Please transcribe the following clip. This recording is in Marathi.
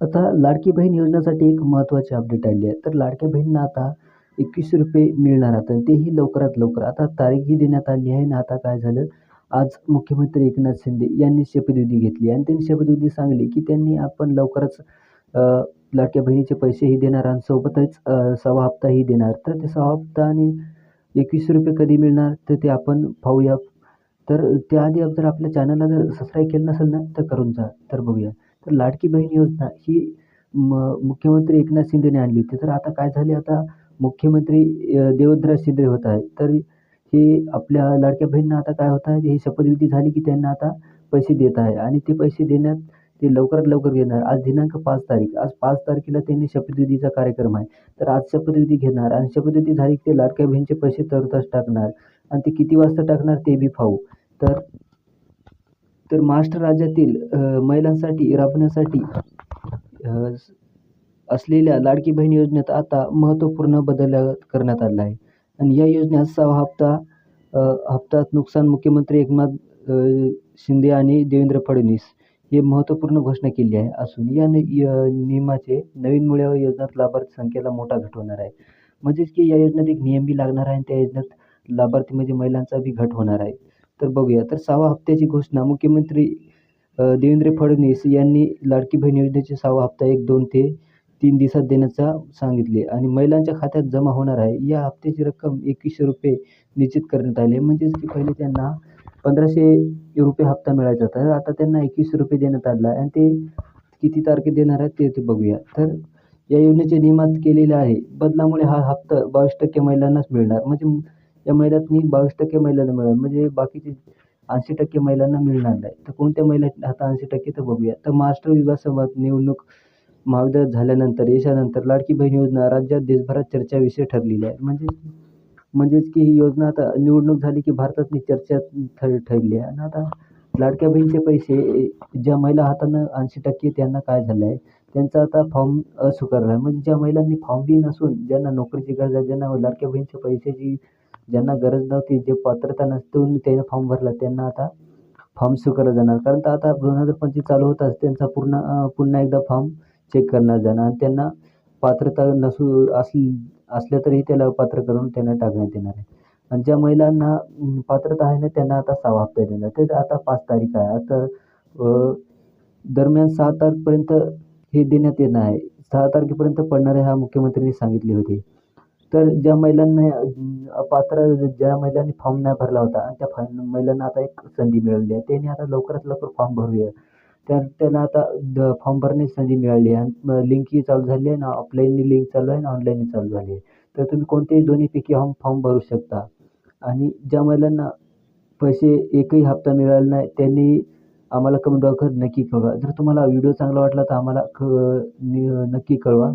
आता लाडकी बहीण योजनेसाठी एक महत्त्वाची अपडेट आली आहे तर लाडक्या बहिणींना आता एकवीसशे रुपये मिळणार आता तेही लवकरात लवकर. आता तारीखही देण्यात आली आहे आणि आता काय झालं? आज मुख्यमंत्री एकनाथ शिंदे यांनी शपथविधी घेतली आणि त्यांनी शपथविधी सांगली की त्यांनी आपण लवकरच लाडक्या बहिणीचे पैसेही देणार आणि सोबतच सहा हप्ताही देणार. तर ते सहा हप्ता आणि एकवीसशे रुपये कधी मिळणार? तर ते आपण पाहूया. तर त्याआधी जर आपल्या चॅनलला जर सबस्क्राईब केलं नसेल ना तर करून जा. तर बघूया. तर लाडकी बहीण योजना ही म मुख्यमंत्री एकनाथ शिंदेने आणली होती. तर आता काय झाले आता मुख्यमंत्री देवेंद्र शिंदे होत आहे तर हे आपल्या लाडक्या बहिणींना आता काय होत आहे? ही शपथविधी झाली की त्यांना आता पैसे देत आहे. आणि ते पैसे देण्यात ते लवकरात लवकर घेणार. आज दिनांक पाच तारीख. आज पाच तारखेला त्यांनी शपथविधीचा कार्यक्रम आहे. तर आज शपथविधी घेणार. आणि शपथविधी झाली की ते लाडक्या बहिणीचे पैसे तरतच टाकणार. आणि ते किती वाजता टाकणार ते बी पाहू. तर तर महाराष्ट्र राज्यातील महिलांसाठी राबवण्यासाठी असलेल्या लाडकी बहीण योजनेत आता महत्त्वपूर्ण बदल करण्यात आला आहे. आणि या योजनेत सहा हप्ता हप्त्यात नुकसान मुख्यमंत्री एकनाथ शिंदे आणि देवेंद्र फडणवीस हे महत्त्वपूर्ण घोषणा केली आहे. असून या नियमाचे नवीन मुळे योजनेत लाभार्थी संख्येला मोठा घट होणार आहे. म्हणजेच की या योजनेत एक नियम बी लागणार आहे आणि त्या योजनेत लाभार्थी म्हणजे महिलांचा बी घट होणार आहे. तर बघूया. तर सहावा हप्त्याची घोषणा. मुख्यमंत्री देवेंद्र फडणवीस यांनी लाडकी बहीण योजनेचे सहावा हप्ता एक दोन ते तीन दिवसात देण्याचा सांगितले. आणि महिलांच्या खात्यात जमा होणार आहे. या हप्त्याची रक्कम एकवीसशे रुपये निश्चित करण्यात आली. म्हणजेच की पहिले त्यांना पंधराशे रुपये हप्ता मिळायचा तर आता त्यांना एकवीसशे रुपये देण्यात आला आणि ते किती तारखे देणार आहेत ते ते बघूया. तर या योजनेचे नियमात केलेले आहे. बदलामुळे हा हप्ता बावीस टक्के महिलांनाच मिळणार. म्हणजे या महिलांनी बावीस टक्के महिलांना मिळणार म्हणजे बाकीचे ऐंशी टक्के महिलांना मिळणार नाही. तर कोणत्या महिला आता ऐंशी टक्के तर बघूया. तर महाराष्ट्र विधानसभा निवडणूक महाविद्यालयात झाल्यानंतर यशानंतर लाडकी बहीण योजना राज्यात देशभरात चर्चा विषय ठरलेली आहे. म्हणजे म्हणजेच की ही योजना आता निवडणूक झाली की भारतातली चर्चा ठर ठरली आहे. आणि आता लाडक्या बहिणीचे पैसे ज्या महिला हातानं ऐंशी टक्के त्यांना काय झालं आहे त्यांचा आता फॉर्म स्वीकारला आहे. म्हणजे ज्या महिलांनी फॉर्म बी नसून ज्यांना नोकरीची गरज आहे ज्यांना लाडक्या बहिणीच्या पैशाची ज्यांना गरज नव्हती जे पात्रता नसते त्याने फॉर्म भरला. त्यांना आता फॉर्म स्वीकारला जाणार. कारण तर आता दोन हजार पंचवीस चालू होताच त्यांचा पूर्ण पुन्हा एकदा फॉर्म चेक करण्यात जाणार. आणि त्यांना पात्रता नसू असली असल्या तरीही त्याला पात्र करून त्यांना टाकण्यात येणार आहे. आणि ज्या महिलांना पात्रता आहे ना त्यांना आता सहा हप्ता देणार ते आता पाच तारीख आहे. तर दरम्यान सहा तारखेपर्यंत हे देण्यात येणार आहे. सहा तारखेपर्यंत पडणार आहे हा मुख्यमंत्र्यांनी सांगितले होते. तर ज्या महिलांना पात्र ज्या महिलांनी फॉर्म नाही भरला होता आणि त्या फॉर्म महिलांना आता एक संधी मिळाली आहे. त्यांनी आता लवकरात लवकर फॉर्म भरूया. त्या त्यांना आता द फॉर्म भरण्याची संधी मिळाली आहे. आणि लिंकही चालू झाली आहे. ना ऑफलाईनही लिंक चालू आहे आणि ऑनलाईनही चालू झाली आहे. तर तुम्ही कोणत्याही दोन्हीपैकी फॉर्म फॉर्म भरू शकता. आणि ज्या महिलांना पैसे एकही हप्ता मिळाला नाही त्यांनी आम्हाला कमेंट बॉक्सवर नक्की कळवा. जर तुम्हाला व्हिडिओ चांगला वाटला तर आम्हाला क नक्की कळवा.